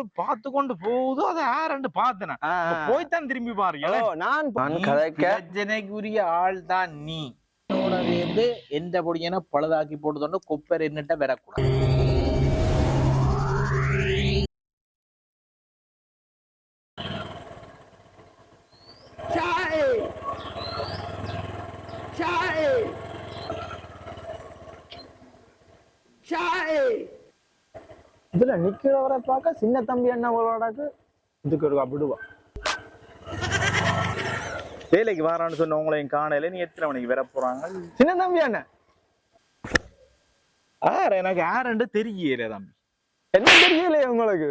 போய் பார்த்து கொண்டு போகுதோ அதை யாரண்டு பார்த்தேன். போய்த்தான் திரும்பி பாருங்க நான் பிரச்சனைக்குரிய ஆள் தான் நீ. சேர்ந்து எந்த பொடியனை பழுதாக்கி போட்டுதோண்டு கொப்பர் என்னட்ட வரக்கூடாது இதுல நிக்கிறவரை பார்க்க சின்ன தம்பி அண்ணாவோடாக்கு இதுக்கு ஒரு விடுவா வேலைக்கு வாரான்னு சொன்ன உங்களையும் காணையில நீ எத்தனை மணிக்கு வர போறாங்க? சின்ன தம்பி அண்ணன் ஆறு எனக்கு யாருன்னு தெரியல தம்பி. என்ன தெரியலையே உங்களுக்கு?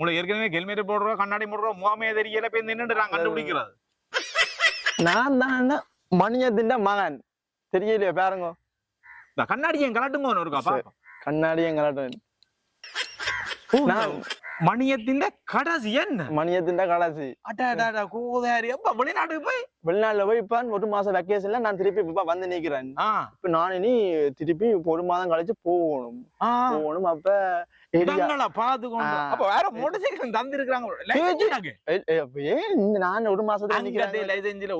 உங்களுக்கு ஏற்கனவே ஹெல்மெட் போடுறோம் கண்ணாடி போடுறோம் முகாமையே தெரியல போய் நின்னுட்டு நான் கண்டுபிடிக்கிறது. நான் தான் மணியத்தின் மகன். தெரியலையே பாருங்க. கண்ணாடி என் கலட்டுங்க இருக்கா பாப்பா கண்ணாடி எங்களாட்டம் நான் மணியத்தின் கடைசி என்ன? மணியத்தின் கடைசி. அட்டா கூதாரி அப்ப வெளிநாட்டுக்கு போய் வெளிநாட்டுல போய் இப்ப ஒரு மாசம் வெக்கேஷன்ல நான் திருப்பி இப்ப வந்து நிக்கிறேன். இப்ப நான் இனி திருப்பி ஒரு மாதம் கழிச்சு போகணும். போகணும். அப்ப. அப்ப வேற மோட்டர் சைக்கிள் தந்திருக்காங்க நான் ஒரு மாசத்துல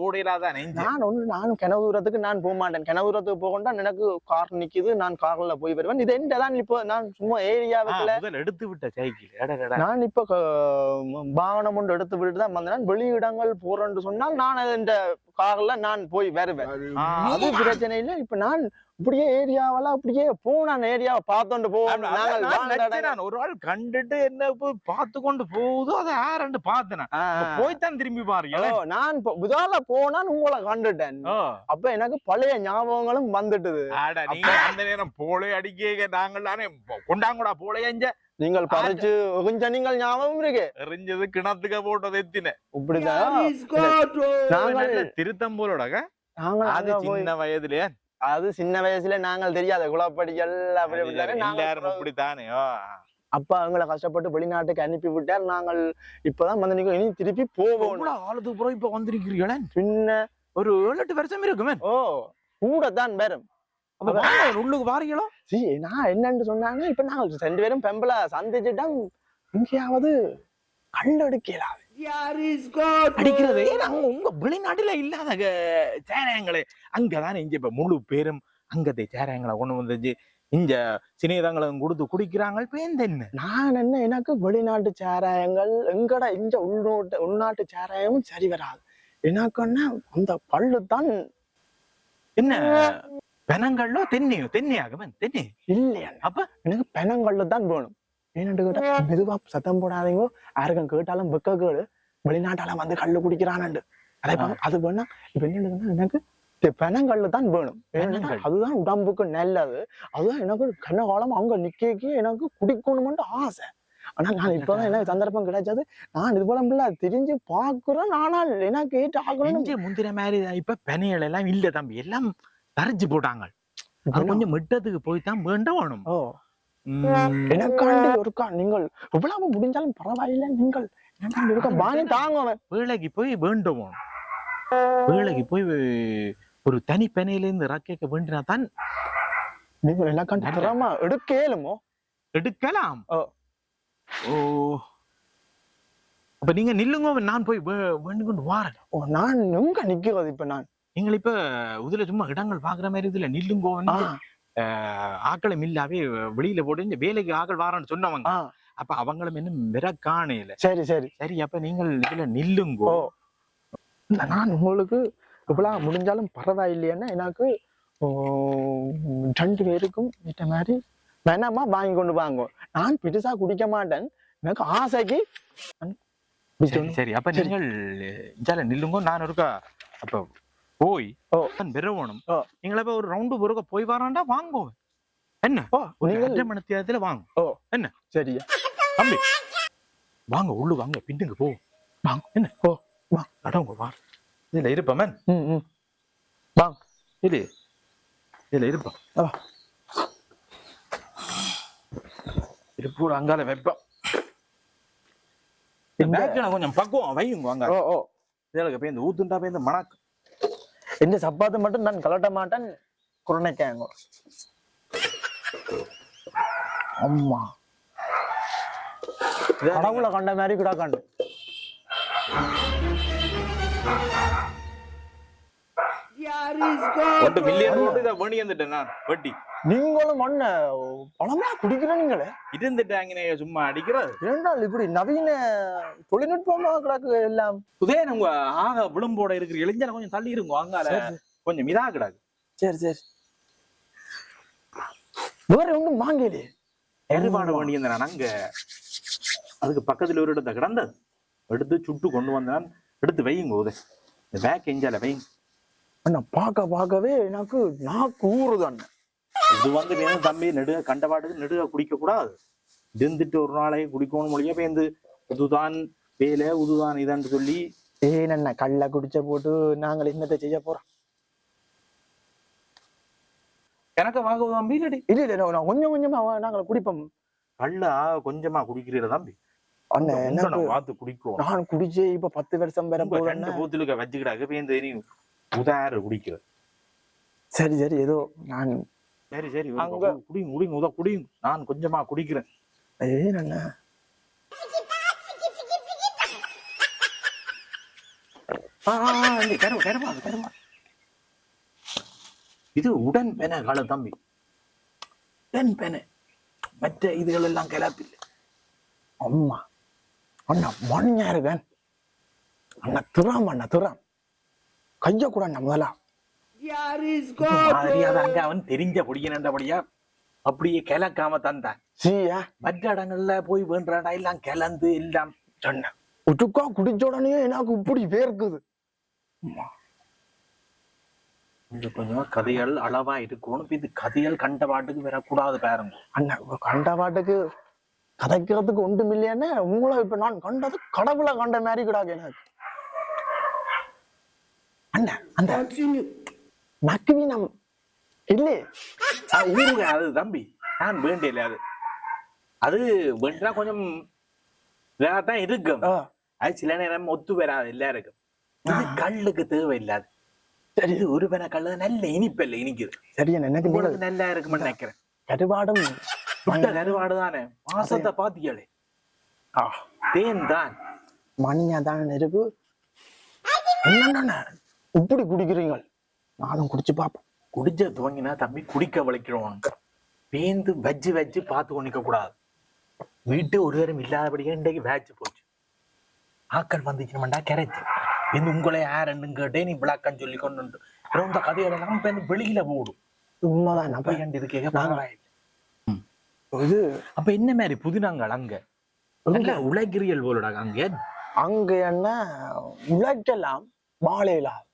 ஓடிடாதான் நான் ஒண்ணு நானும் கிணவு தூரத்துக்கு நான் போக மாட்டேன். கிணவு தூரத்துக்கு போகண்டா எனக்கு கார் நிக்குது நான் கார்ல போய் வருவேன். இது எந்த தான் இப்போ நான் சும்மா ஏரியாவுக்குள்ள எடுத்து விட்ட சைக்கிள். நான் இப்ப வாகனம் ஒன்று எடுத்து விட்டு தான் வந்தேன். வெளியிடங்கள் போறேன்னு சொன்னால் நான் இந்த கார்ல நான் போய் வருவேன். அது பிரச்சனை இல்லை. இப்ப நான் இப்படியே ஏரியாவெல்லாம் அப்படியே போனான் ஏரியாவை பார்த்தோண்டு போவோம். நாங்கள். ஒரு ஆள் கண்டுட்டு என்ன போய் பார்த்து கொண்டு போகுதோ அதை யாரண்டு பார்த்தேன். போய்த்தான் திரும்பி பாருங்க. நான் இப்போ முதல்ல போனான் உங்களை கண்டுட்டேன். அப்ப எனக்கு பழைய ஞாபகங்களும் வந்துட்டுது. நீங்க அந்த நேரம் போலே அடிக்க நாங்கள் தானே கொண்டாங்கடா போலே எஞ்ச நீங்கள் பறிச்சு கொஞ்சம் நீங்கள் ஞாபகம் இருக்கு. எறிஞ்சது கிணத்துக்க போட்டது எத்தின இப்படிதான். நாங்கள் நல்ல திருத்தம் போலோடக நாங்கள் அது சின்ன வயதுலயே அது சின்ன வயசுல நாங்கள் தெரியாத குளப்படிகள் எல்லாரும் இப்படித்தானே ஓ. அப்பா எங்களை கஷ்டப்பட்டு வெளிநாட்டுக்கு அனுப்பி விட்டார். நாங்கள் இப்பதான் வந்து நிக்கிறோம். இனி திருப்பி போவோம். எவ்வளவு ஆளுது புறம் இப்ப வந்திருக்கிறீங்களே பின்ன ஒரு ஏழு எட்டு வருஷம் இருக்குமே. ஓ கூட தான் வாங்க, உள்ளுக்கு வாரீங்களோ? சி நான் என்னன்னு சொன்னாங்க இப்ப நாங்கள் ரெண்டு பேரும் பெம்பளை சந்திச்சுட்டோம். எங்கேயாவது கல் எடுக்கலாம் அடிக்கிறதே. நாங்க உங்க வெளிநாட்டுல இல்லாத க- சேராயங்களே அங்கதானே இங்க இப்ப முழு பேரும் அங்கத்தை சேராயங்களை கொண்டு வந்து இங்க சினேதங்களும் கொடுத்து குடிக்கிறாங்க இப்ப எந்த என்ன நான் என்ன எனக்கு வெளிநாட்டு சாராயங்கள் எங்கட இந்த உள்நாட்டு உள்நாட்டு சாராயமும் சரி வராது. எனக்குன்னா அந்த கல்லு தான் என்ன? பெனங்கள்ளோ தென்னையோ தென்னையாகவன் தென்னை. இல்லையா. அப்ப? எனக்கு பெனங்கல்லு தான் வேணும். ஏன்னு கேட்டா மெதுவா சத்தம் போடாதீங்க. யாருக்கும் கேட்டாலும் வெக்க கேடு. வெளிநாட்டால வந்து கல்லு குடிக்கிறானு அதே அது வேணா. இப்ப என்ன எனக்கு பெனங்கல்லு தான் வேணும். அதுதான் உடம்புக்கு நல்லது. அதுதான் எனக்கு கண்ண காலம் அங்க நிக்க எனக்கு குடிக்கணும்னு ஆசை. ஆனா நான் இப்பதான் எனக்கு சந்தர்ப்பம் கிடைச்சது. நான் இது போல திரிஞ்சு பாக்குறேன் ஆனால் எனக்கு ஏற்று ஆகணும் முந்திர மாதிரி இப்ப பெனைகள் எல்லாம் இல்ல தம்பி. எல்லாம் தரைச்சு போட்டாங்க. அது கொஞ்சம் மிட்டத்துக்கு போய் தான் வேண்ட வேணும் எனக்காண்டி ஒருக்கா நீங்கள் எவ்வளவு முடிஞ்சாலும் பரவாயில்லை நீங்கள். பாணி தாங்குவேன் வேலைக்கு போய் வேண்ட வேணும் வேலைக்கு போய் ஒரு தனி பெனையில இருந்து ரக்கைக்க வேண்டினா தான் நீங்கள் எனக்காண்டி. திறமா எடுக்க இயலுமோ எடுக்கலாம்? ஓ. அப்ப நீங்க நில்லுங்க நான் போய் வே- வேண்டிக் கொண்டு வாரேன். ஓ நான் எங்க நிக்கிறது இப்ப நான். நீங்கள் இப்ப இதுல சும்மா இடங்கள் பாக்குற மாதிரி இதுல நில்லுங்கோ ஆ, ஆக்களை மில்லாவே வெளியில போட்டு இந்த வேலைக்கு ஆக்கள் வாரன்னு சொன்னவங்க. அப்ப அவங்களும் இன்னும் மிர காணையில சரி சரி. சரி அப்ப நீங்கள் இதுல நில்லுங்கோ. நான் உங்களுக்கு இவ்வளவு முடிஞ்சாலும் பரவாயில்லைன்னா எனக்கு ரெண்டு பேருக்கும் இந்த மாதிரி வேணாமா வாங்கி கொண்டு வாங்க. நான் பெருசா குடிக்க மாட்டேன். எனக்கு ஆசைக்கு சரி அப்ப. நீங்கள் நில்லுங்கோ. நான் இருக்கா அப்ப ஒரு ரவுண்டு பொருக்க போய் வராண்டா வாங்கோ என்ன? ஓ ஒரு நீங்கள் அரை மணி நேரத்துல வாங்க. சரியா. தம்பி. வாங்க உள்ளு வாங்க. பின்னுங்க போ. வாங்க. என்ன? ஓ, வா. அடங்க வா இதுல இருப்பமன் ம் ம். இது இதுல இருப்போம். ஆ. இருப்பூட அங்கால பேக்கை கொஞ்சம் பக்குவம் வையுங்க வாங்க ஓ ஓ. இதுல போய் இந்த ஊத்துண்டா போய் இந்த மணக்கு. இந்த சப்பாத்து மட்டும் நான் கலட்ட மாட்டேன் குரணைக்காங்க அம்மா. கடவுளை கண்ட மாதிரி கிடக்காண்டு. ஒன்று மில்லியன் ரோடு இதை வேணி வந்துட்டேன் நான் வட்டி. நீங்களும் மண்ண பணமா குடிக்கிறீங்களே இருந்துட்டாங்க சும்மா அடிக்கிறது. இரண்டால் இப்படி நவீன தொழில்நுட்பமா கிடக்கு எல்லாம்? உதய நம்ம ஆக விளிம்போட இருக்கிற இளைஞரை கொஞ்சம் தள்ளி இருங்க அங்கால கொஞ்சம் இதா கிடாது சரி சரி. வேற ஒண்ணும் வாங்கலையே. எருபாடு வேண்டி நான் அங்க. அதுக்கு பக்கத்துல ஒரு இடத்த கிடந்தது. எடுத்து சுட்டு கொண்டு வந்தான். எடுத்து வையுங்க உதய இந்த பேக் எஞ்சால வைங்க அண்ணா பார்க்க பார்க்கவே எனக்கு நாக்கு ஊறுது அண்ணன் இது வந்து வேணும் தம்பி நெடுக கண்டபாட்டுக்கு நெடுக குடிக்க கூடாது. இருந்துட்டு ஒரு நாளைக்கு குடிக்கணும் மொழியா பேந்து உதுதான் வேலை உதுதான் இதான்னு சொல்லி. ஏன் கல்ல குடிச்ச போட்டு நாங்கள் என்னத்தை செய்ய போறோம். எனக்கு வாங்க தம்பி இல்லடி இல்ல இல்ல நான் கொஞ்சம் கொஞ்சமா நாங்கள் குடிப்போம். கல்லா கொஞ்சமா குடிக்கிறீர தம்பி? அண்ணன் நான் பார்த்து குடிக்கும் நான் குடிச்சே இப்ப பத்து வருஷம் உங்க போறேன் பூத்துலுக்க வச்சுக்கிடாக்க பேந்து நீ உதார குடிக்கிற சரி சரி ஏதோ நான் சரி சரி அங்க- குடிங்க குடிங்க உதா குடிங்க நான் கொஞ்சமா குடிக்கிறேன். அது கருவா இது உடன் பென கால தம்பி. உடன் பென. மற்ற இதுகள் எல்லாம் கிளப்பில்லை. அம்மா அண்ணா மண்ணியா இருக்கேன் அண்ணா துறாம் அண்ணா துறாம். கைய கூட முதலா அங்க அவன் தெரிஞ்ச பொடியனண்டபடியா அப்படியே கிளக்காம தந்தான் சீயா மற்ற இடங்கள்ல போய் வேண்டாடா எல்லாம் கிளந்து எல்லாம் சொன்ன. ஒட்டுக்கா குடிச்ச உடனே எனக்கு இப்படி வேர்க்குது. இது கொஞ்சம் கதைகள் அளவா இருக்கணும். இது கதைகள் கண்ட பாட்டுக்கு வரக்கூடாது பாருங்க. அண்ணா கண்ட பாட்டுக்கு கதைக்கிறதுக்கு ஒன்றும் இல்லையானே உங்களை இப்ப நான் கண்டது கடவுளை கண்ட மாதிரி கிடாக்கு எனக்கு. அந்த நக்குவீனம் இல்லையே அது ஊருங்க அது தம்பி. நான் வேண்டியல அது. அது வேண்டா கொஞ்சம் இதாகத்தான் இருக்கும். அது சில நேரம் ஒத்து வராது எல்லாருக்கும். இது கல்லுக்கு தேவையில்லாது. சரி ஒரு பென கல்லு நல்ல இனிப்பல்ல இனிக்குது. சரி எனக்கு நல்லா இருக்கும்னு நினைக்கிறேன். கருவாடும் கருவாடு தானே? மாசத்தை பாத்தியாளே ஆ, தேன் தான். மணியா தான் இருக்கு என்னண்ணா இப்படி குடிக்கிறீங்க நானும் குடிச்சு பார்ப்போம். குடிச்ச துவங்கினா தம்பி குடிக்க வளைக்கிறோம் பேந்து வச்சு வச்சு பார்த்து கொண்டிக்க கூடாது. வீட்டு ஒரு நேரம் இல்லாதபடியே இன்றைக்கு வேச்சு போச்சு. ஆக்கள் வந்துச்சுன்னா கரைச்சு. இந்த உங்களை யாருன்னு கேட்டே நீ விளக்கம் சொல்லி கொண்டு அப்புறம் இந்த கதையோட பேருந்து வெளியில போடும். உண்மைதான் ஏன் இதுக்கு பரவாயில்லை. இது அப்ப என்ன மாதிரி புதினங்கள் அங்க? உலகிரியல் போலடா அங்க. அங்க என்ன உழைக்கலாம் வாழைலாம் ஏன்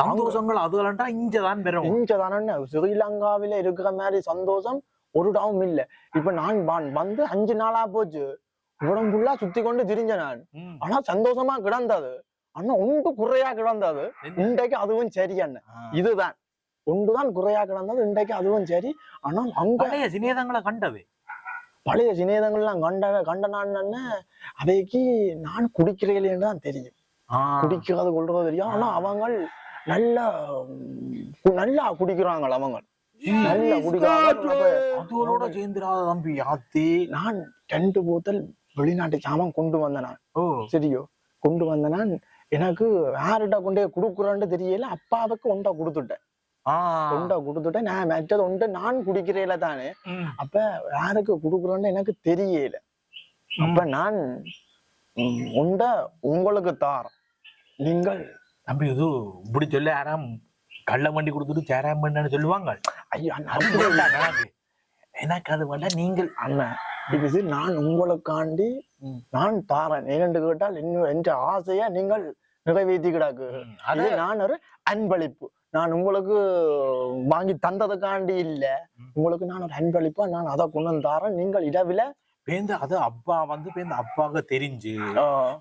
சந்தோஷங்கள் அதுகளாண்டா இங்கதான் பெறும் இங்கதானே ஸ்ரீலங்காவில இருக்கிற மாதிரி சந்தோஷம் ஒரு டவும் இல்ல. இப்ப நான் வந்து அஞ்சு நாளா போச்சு. உடம்பு ஃபுல்லா சுத்தி கொண்டு திரிஞ்ச நான். ஆனா சந்தோஷமா கிடந்தது. ஆனா ஒன்று குறையா கிடந்தது? இன்றைக்கு அதுவும் சரி அண்ணன். இதுதான். ஒன்றுதான் குறையா கிடந்தது இன்றைக்கு அதுவும் சரி. ஆனால் அங்க பழைய சிநேதங்களை கண்டது. பழைய சிநேதங்கள்லாம் கண்ட கண்ட நான் என்ன அவைக்கு நான் குடிக்கிறேன்னு தான் தெரியும். குடிக்கிறது கொள்றது தெரியும். ஆனா அவங்க நல்ல நல்லா குடிக்கிறாங்க அவங்க நல்லா குடிக்கிறாங்க. அதுகளோட சேர்ந்துடாத தம்பி யாத்தி. நான் ரெண்டு போத்தல் வெளிநாட்டு சாமான் கொண்டு வந்தேன் நான். சரியோ? கொண்டு வந்த நான். எனக்கு யார்கிட்ட கொண்டே கொடுக்குறேன்னு தெரியல. அப்பாவுக்கு ஒண்டா கொடுத்துட்டேன். ஆ. ஒண்டா கொடுத்துட்டேன். நான் மற்றது ஒன்று நான் குடிக்கிறேல தானே. அப்ப யாருக்கு கொடுக்குறேன்னு எனக்கு தெரியல. அப்ப நான் உண்டை உங்களுக்கு தாரேன் நீங்கள் தம்பி இது இப்படி சொல்ல யாராம் கள்ள வண்டி கொடுத்துட்டு சேராம் பண்ணு சொல்லுவாங்க. ஐயா வேண்டாம் எனக்கு அது வேண்டாம் நீங்கள். அண்ணன் இது நான் உங்களுக்காண்டி. நான் தாரேன். ஏனென்று கேட்டால் இன்னும் என்ற ஆசையை நீங்கள் நிறைவேற்றி கிடாக்கு. அது நான் ஒரு அன்பளிப்பு. நான் உங்களுக்கு வாங்கி தந்ததுக்காண்டி இல்ல. உங்களுக்கு நான் ஒரு அன்பளிப்பா நான் அதை கொண்டு வந்து தாரேன். நீங்கள் இரவில பேந்து அது அப்பா வந்து பேந்து அப்பாவுக்கு தெரிஞ்சு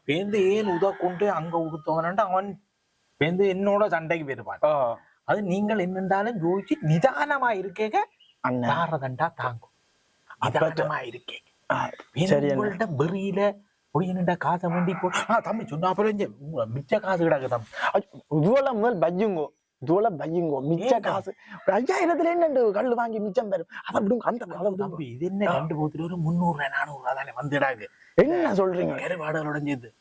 பேந்து ஏன் உத கொண்டு அங்க உடுத்தவனன்ட்டு அவன் பேந்து என்னோட சண்டைக்கு போயிருப்பான். அது நீங்கள் என்னென்றாலும் யோசிச்சு நிதானமா இருக்கேங்க தாரதண்டா தாங்கும். நிதானமா இருக்கே. ஆ, சரி அண்ணா. உங்கள்ட்ட வெறியில ஒடியனுண்டா காசை வண்டி போ ஆ தம்பி சொன்னா அப்புறம் மிச்ச காசு கிடக்கு தம்பி. இதுவல முதல் பையுங்கோ இதுவல பையுங்கோ மிச்ச? காசு. ஐயாயிரத்துல என்ன கல் வாங்கி மிச்சம் பெறும் அதை விடுங்க அந்த விடுங்க தம்பி இது என்ன ரெண்டு போத்துல ஒரு முந்நூறு நானூறு தானே வந்துடாது என்ன சொல்றீங்க? கருவாடுகளோட சேர்ந்து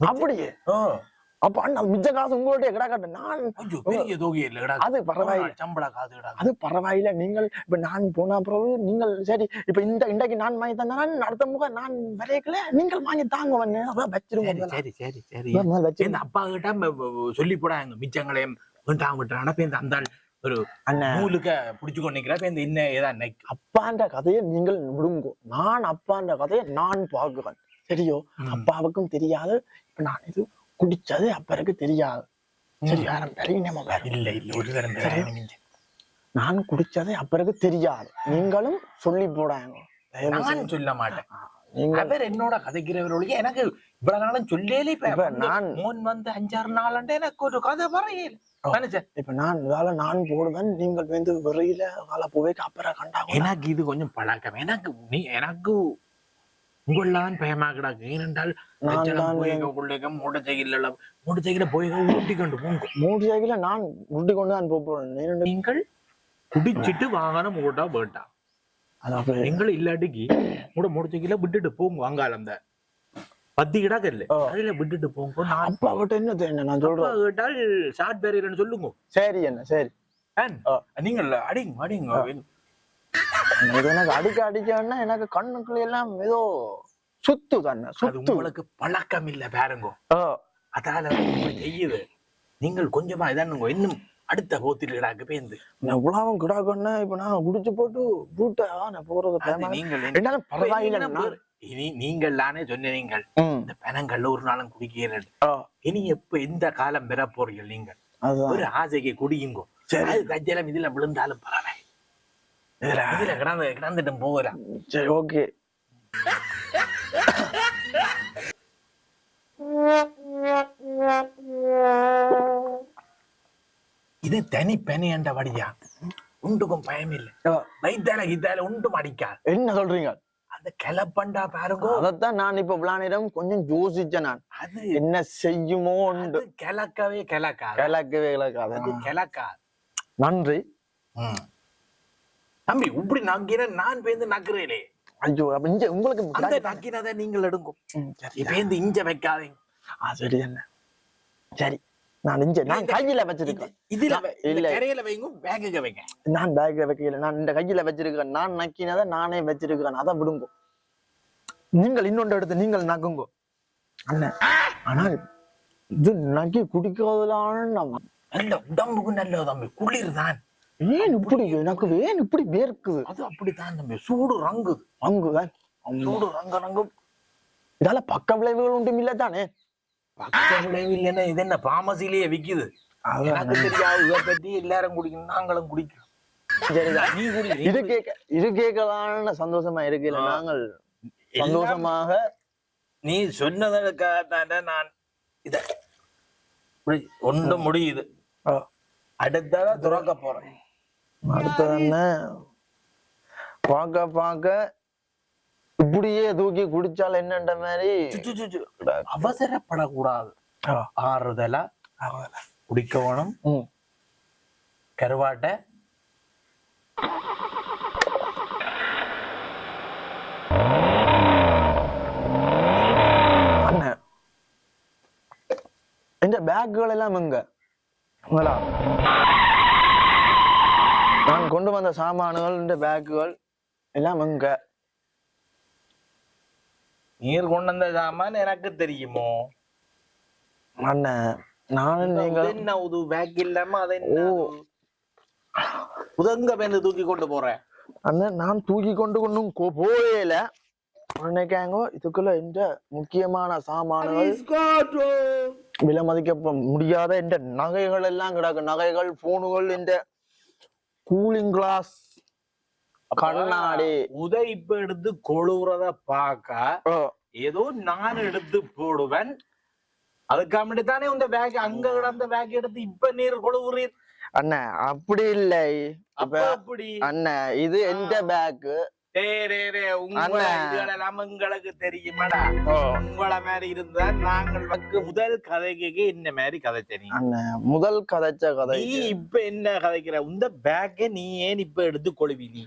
அப்படியே? ஓ அப்ப அண்ணா மிச்ச காசு உங்கள்ட்ட கிடக்கட்டும் நான் ஐயோ பெரிய தொகை இல்லடா அது பரவாயில்லை. சம்பள காசுடா அது பரவாயில்ல. நீங்கள் இப்ப நான் போன பிறகு நீங்கள் சரி இப்ப இந்த இன்றைக்கு நான் வாங்கி தந்தா அடுத்த முக நான் வரையக்கல நீங்கள் வாங்கி தாங்க அதான் வச்சிருங்க சரி சரி சரி அப்பா கிட்ட சொல்லி போடாங்க மிச்சங்களையும். வேண்டாம் விட்டுறான பேருந்து அந்த ஆள் ஒரு நூலுக்க புடிச்சு கொண்டு நிக்கிறா பேருந்து என்ன ஏதா அப்பான்ற கதையை நீங்கள் விடுங்கோ. நான் அப்பான்ற கதையை நான் பார்க்கிறேன். சரியோ? அப்பாவுக்கும் தெரியாது. இப்ப நான் இது குடிச்சது அப்பருக்கு தெரியாது. சரி யாரும் பெரிய வேற. இல்ல இல்ல. ஒரு தரம். நான் குடிச்சது அப்பருக்கு தெரியாது. நீங்களும் சொல்லி போடாங்க. நான். சொல்ல மாட்டேன். நீங்கள் அவர் என்னோட கதைக்கிறவர்களுக்கு எனக்கு இவ்வளவு நாளும் சொல்லலே இப்ப இப்ப வந்து நான் மோன் வந்து அஞ்சாறு நாளாண்டு எனக்கு ஒரு கதை. மனுஷன் இப்ப நான் வேலை நான் போடுவேன் நீங்கள் வந்து வெறியில வேலை போவேக்கு அப்புறம் கண்டாங்க எனக்கு இது கொஞ்சம் பழக்கம். எனக்கு நீ எனக்கு உங்களான் பயமா கிடக்கு ஏனென்றால் தான் உள்ளேக்க மூட்டை சைக்கிள் மூட்டை சைக்கிள போய் ஊட்டி கொண்டு போங்க சைக்கிள நான் உருட்டி கொண்டு தான் போறேன். நீங்கள் குடிச்சிட்டு வாகனம் ஓட்டா வேண்டாம். நீங்கள் இல்லாட்டிக்கு கூட மூட்டை சைக்கிள விட்டுட்டு போங்க வாங்கால அந்த பத்தி இல்ல ஓ. அதுல விட்டுட்டு போங்க அப்பா கிட்ட என்ன என்ன நான் சொல்றேன் கேட்டால் ஷார்ட் பேரியர்னு சொல்லுங்க. சரி என்ன? சரி. நீங்கள் அடிங்க அடிங்க எனக்கு அடிக்க அடிக்கன்னா எனக்கு கண்ணுக்குள்ள எல்லாம் ஏதோ சுத்து தானே சுத்து. உங்களுக்கு பழக்கம் இல்ல பாருங்க. அதால செய்யுது நீங்கள் கொஞ்சமா இதானுங்க இன்னும் அடுத்த போத்தில் கிடாக்கு பேந்து நான் உலாவும் கிடாக்கன்னா இப்ப நான் குடிச்சு போட்டு பூட்டா நான் போறது நீங்கள் என்னாலும் பரவாயில்ல இனி நீங்கள் தானே சொன்னீங்கள் இந்த பணங்கள்ல ஒரு நாளும் குடிக்கிறேன் ஆ, இனி எப்ப எந்த காலம் பெற போறீர்கள் நீங்கள்? ஒரு ஆசைக்கு குடியுங்கோ. சரி. அது கஜலம் இதுல விழுந்தாலும் பரவாயில்ல. இதுல? இதுல கிடந்து கிடந்துட்டு போகிறேன் சரி ஓகே. இது தனி பெனி என்ற வழியா? உண்டுக்கும் பயம் இல்லை வைத்தால இதால உண்டும் அடிக்காது. என்ன சொல்றீங்க? கிளப்பண்டா பாருங்கோ. அதத்தான் நான் இப்ப விளானிடம் கொஞ்சம் யோசிச்சேன் நான். அது என்ன செய்யுமோ அது கிளக்கவே கிளக்காது கிழக்கவே கிழக்காது அது கிளக்காது நன்றி. தம்பி இப்படி நங்கின நான் பேந்து நக்குறேனே. ஐயோ அப்ப இங்க உங்களுக்கு அந்த நக்கினதை நீங்கள் எடுக்கும் ம், சரி பேந்து இஞ்ச வைக்காதீங்க. சரி என்ன சரி. நான் இங்க நான் கையில வச்சிருக்கேன் இதுல இல்ல. கரையில வைங்க பேக்குக்கு வைங்க. நான் பேக்ல வைக்கல. நான் இந்த கையில வச்சிருக்கேன் நான் நக்கினதை நானே வச்சிருக்கேன். அதை விடுங்க. நீங்கள் இன்னொன்று எடுத்து நீங்கள் நக்குங்க. அண்ணன் ஆனால் இது நக்கி குடிக்கிறதுலான நம்ம நல்ல உடம்புக்கு நல்ல தம்பி. குளிர் தான் ஏன் இப்படி எனக்கு ஏன் இப்படி வேர்க்குது? அது அப்படித்தான் தம்பி. சூடு ரங்குது. அங்குதான். சூடு ரங்க ரங்கும். இதால பக்க விளைவுகள் ஒன்றும் இல்ல தானே இல்லைன்னா இது என்ன பாமசிலேயே விக்குது. எனக்கு தெரியாது இதை பத்தி எல்லாரும் குடிக்கணும் நாங்களும் குடிக்கிறோம் சரிதான் நீ குடி நீ இது குடி. கேட்க இது கேட்கலான்னு சந்தோஷமா இருக்குல்ல. நாங்கள் சந்தோஷமாக நீ சொன்னதற்காக நான் இத ஒன்று முடியுது. ஆ, அடுத்ததா துறக்க போறேன். அடுத்தது என்ன? பார்க்க பார்க்க இப்படியே தூக்கி குடிச்சால் என்னன்ற மாதிரி. அவசரப்படக்கூடாது. ஆறுதலா அவ்வளவுதான். குடிக்க வேணும். ம். கருவாட்டை. இந்த பேக்குகள் எல்லாம் எங்க? நான் கொண்டு வந்த சாமான்கள் இந்த பேக்குகள் எல்லாம் எங்க? நீர் கொண்டு வந்த சாமான் எனக்கு தெரியுமோ? அண்ணன் நானும் நீங்க என்ன உது பேக் இல்லாம அதை. உதங்க பேருந்து தூக்கி கொண்டு போறேன் அண்ணன் நான் தூக்கி கொண்டு கொண்டும் போகல நினைக்காங்க இதுக்குள்ள இந்த முக்கியமான சாமான்கள் விலை மதிக்க முடியாத இந்த நகைகள் எல்லாம் கிடக்கு. நகைகள் போனுகள் இந்த கூலிங் கிளாஸ் கண்ணாடி. உதை இப்ப எடுத்து கொழுவுறத பார்க்க ஏதோ நான் எடுத்து போடுவேன். அதுக்காமட்டி தானே இந்த பேக் அங்க கிடந்த பேக் எடுத்து இப்ப நீர் கொழுவுறீர் அண்ணன் அப்படி இல்லை. அப்ப அப்படி. அண்ணன் இது எந்த பேக்கு எங்களுக்கு தெரியுமாடா? உங்களை மாதிரி இருந்தா நாங்கள் முதல் கதைக்கு என்ன மாதிரி கதை தெரியும்? முதல் கதைச்ச கதை நீ இப்ப என்ன கதைக்கிற? இந்த பேக்க நீ ஏன் இப்ப எடுத்து கொழுவி நீ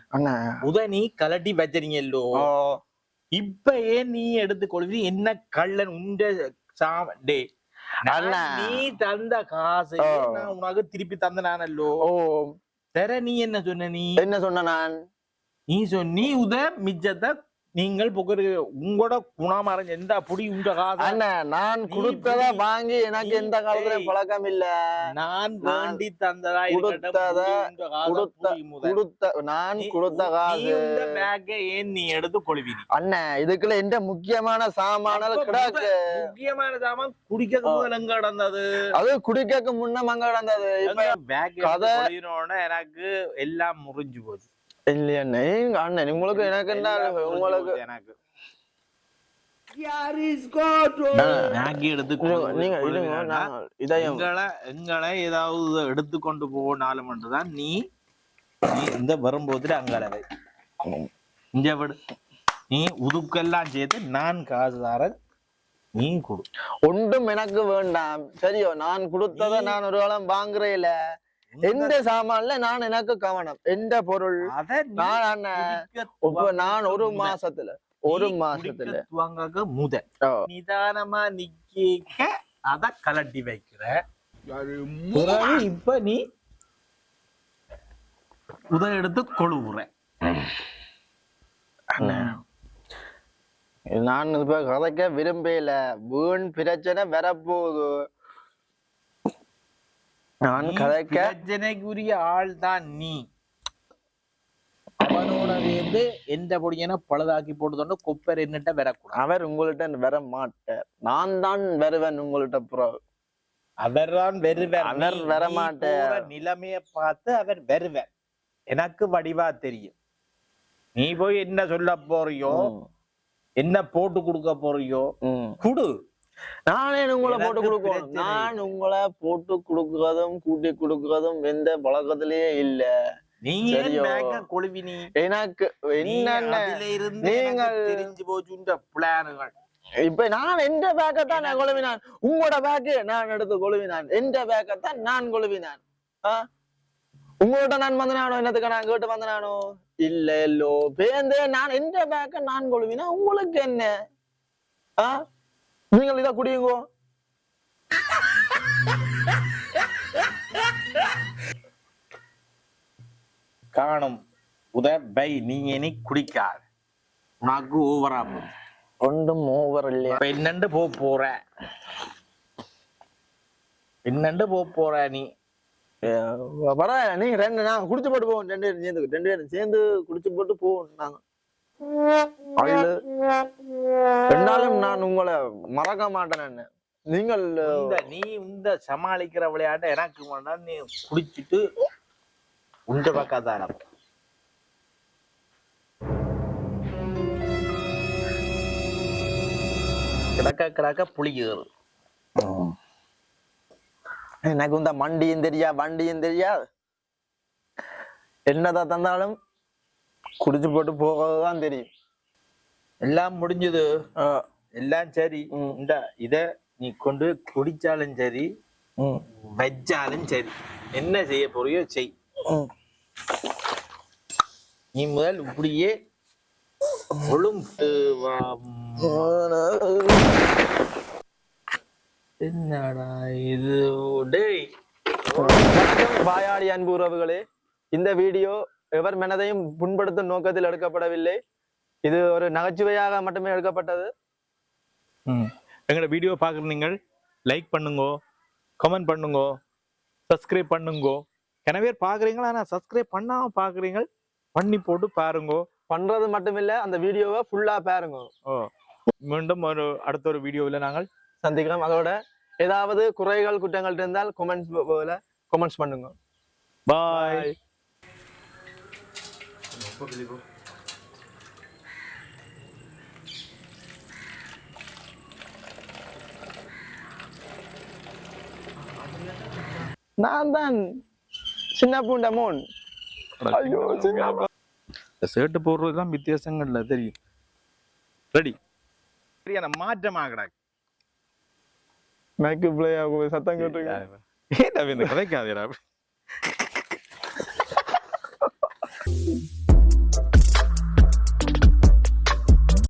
உத நீ கலட்டி வச்சறீங்கல்லோ இப்ப ஏன் நீ எடுத்துக்கொள்வி என்ன கள்ளன் உண்ட சாம டே அண்ணா. நீ தந்த காசை உனக்கு திருப்பி தந்த நானல்லோ ஓ. தர நீ என்ன சொன்ன நீ? என்ன சொன்ன நான்? நீ சொன்ன நீ உத மிச்சத்தை நீங்கள் புகரு. உங்களோட குணமறைஞ்ச எந்த புடி உங்க காசை அண்ணன் நான் கொடுத்தத வாங்கி எனக்கு எந்த காலத்துல. பழக்கம் இல்ல நான் வேண்டி தந்ததா கொடுத்தத- கொடுத்த- நான் கொடுத்த காசு. பேக்கை ஏன் நீ எடுத்து கொள்வீனி? அண்ணன் இதுக்குள்ள எந்த முக்கியமான அப்ப கிடக்கு? முக்கியமான சாமான் குடிக்க எங்க கிடந்தது? அது குடிக்க முன்ன மங்க கிடந்தது. கதை- எனக்கு எல்லாம் முறிஞ்சு போச்சு. இல்லையா அண்ணன் உங்களுக்கு எனக்கு என்ன உங்களுக்கு எனக்கு. இதயம் எங்களை எங்களை ஏதாவது எடுத்துக்கொண்டு போனாலும் மட்டும்தான் நீ நீ இந்த வரும்போதுல அங்கால வை. இங்க விடு. நீ உதுக்கெல்லாம் சேர்த்து நான் காசு தரேன் நீ கொடு. ஒன்றும் எனக்கு வேண்டாம். சரியோ நான் கொடுத்தத நான் ஒரு காலம் வாங்குறேல எந்த சாமான்ல நான் எனக்கு கவனம்? எந்த பொருள்? நான் ஒரு மாசத்துல ஒரு மாசத்துல. துவங்க முத நிதானமா நிக்க அத கலட்டி வைக்கிற இப்ப நீ உத எடுத்து கொழுவுற. நான் இப்ப கதைக்க விரும்பல வீண் பிரச்சனை வரப்போகுது. நான் கதைக்க பிரச்சனைக்குரிய ஆள் தான் நீ. அவனோட சேர்ந்து எந்த பொடியன பழுதாக்கி போட்டுதோன்னு கொப்பர் என்னட்ட வரக்கூடாது. அவர் உங்கள்ட்ட வர மாட்டார். நான் தான் வருவேன் உங்கள்ட்ட ப்ரோ அவர்தான் வருவார். அவர் வர மாட்டார். போற நிலைமைய பார்த்து அவர் வருவார். எனக்கு வடிவா தெரியும். நீ போய் என்ன சொல்ல போறியோ என்ன போட்டு கொடுக்க போறியோ குடு. நானே உங்களை போட்டு கொடுக்கணும். நான் உங்களை போட்டு கொடுக்கறதும் கூட்டி கொடுக்கறதும் எந்த பழக்கத்திலேயே இல்ல. எனக்கு என்னென்ன? அதுல இருந்து நீங்கள் எனக்கு தெரிஞ்சு போச்சுன்ற பிளானுகள் இப்ப நான் எந்த பேக்கத்தான் நான் கொழுவினான்? உங்களோட பேக்கு நான் எடுத்து கொழுவினான். எந்த பேக்கத்தான் நான் கொழுவினான்? ஆ? உங்கள்ட்ட நான் வந்தனானோ? என்னத்துக்கு நான் கேட்டு வந்தனானோ? இல்ல இல்லோ பேந்து நான் எந்த பேக்க நான் கொழுவினா உங்களுக்கு என்ன? ஆ? நீங்கள் இதை குடியுங்கோ. காணும் உத பை நீ இனி குடிக்காத. உனக்கு ஓவரா ஒன்றும் ஓவர் இல்லையா? என்னண்டு போ போற? என்னண்டு போ போற நீ? பரவாயில்ல நீங்க ரெண்டு நான் குடிச்சு போட்டு போவோம். ரெண்டு பேரும் சேர்ந்து ரெண்டு பேரும் சேர்ந்து குடிச்சு போட்டு போவோம் நாங்க. அள்ளு நான் உங்களை மறக்க மாட்டேன் நீங்கள் இந்த நீ இந்த சமாளிக்கிற விளையாட்டை எனக்கு வேண்டாம் நீ குடிச்சிட்டு உண்ட பக்காதான கிடக்க கிடக்க புளியுது எனக்கு இந்த மண்டியும் தெரியா வண்டியும் தெரியாது என்னதான் தந்தாலும் குடிச்சு போட்டு போகதான் தெரியும். எல்லாம் முடிஞ்சது. எல்லாம் சரி. இந்த இத நீ கொண்டு குடிச்சாலும் சரி வச்சாலும் சரி. என்ன செய்ய போறியோ செய். நீ முதல் இப்படியே ஒழுங்கு என்னடா இது? டேய். வாயாடி அன்பு உறவுகளே. இந்த வீடியோ எவர் மனதையும் புண்படுத்தும் நோக்கத்தில் எடுக்கப்படவில்லை. இது ஒரு நகைச்சுவையாக மட்டுமே எடுக்கப்பட்டது. எங்களோட வீடியோ பார்க்குற நீங்கள் லைக் பண்ணுங்கோ கமெண்ட் பண்ணுங்கோ சப்ஸ்கிரைப் பண்ணுங்கோ. பேர் பார்க்குறீங்களா? ஆனால் சப்ஸ்கிரைப் பண்ணாம பார்க்குறீங்க பண்ணி போட்டு பாருங்கோ. பண்றது மட்டுமில்ல அந்த வீடியோவை ஃபுல்லா பாருங்க. ஓ. மீண்டும் ஒரு அடுத்த ஒரு வீடியோவில் நாங்கள் சந்திக்கலாம் அதோட ஏதாவது குறைகள் குற்றங்கள் இருந்தால் கொமெண்ட்ஸ் போல கொமெண்ட்ஸ் பண்ணுங்க. பாய் நான் தான் சின்ன பூண்ட மோன். ஐயோ சின்ன ஷர்ட் போடுறது தான் வித்தியாசங்கள்ல தெரியும். ரெடி சரியான மாற்றமாக கிடக்கு மேக்கு பிளே ஆகும் சத்தம் கேட்டுருங்க ஏன்டா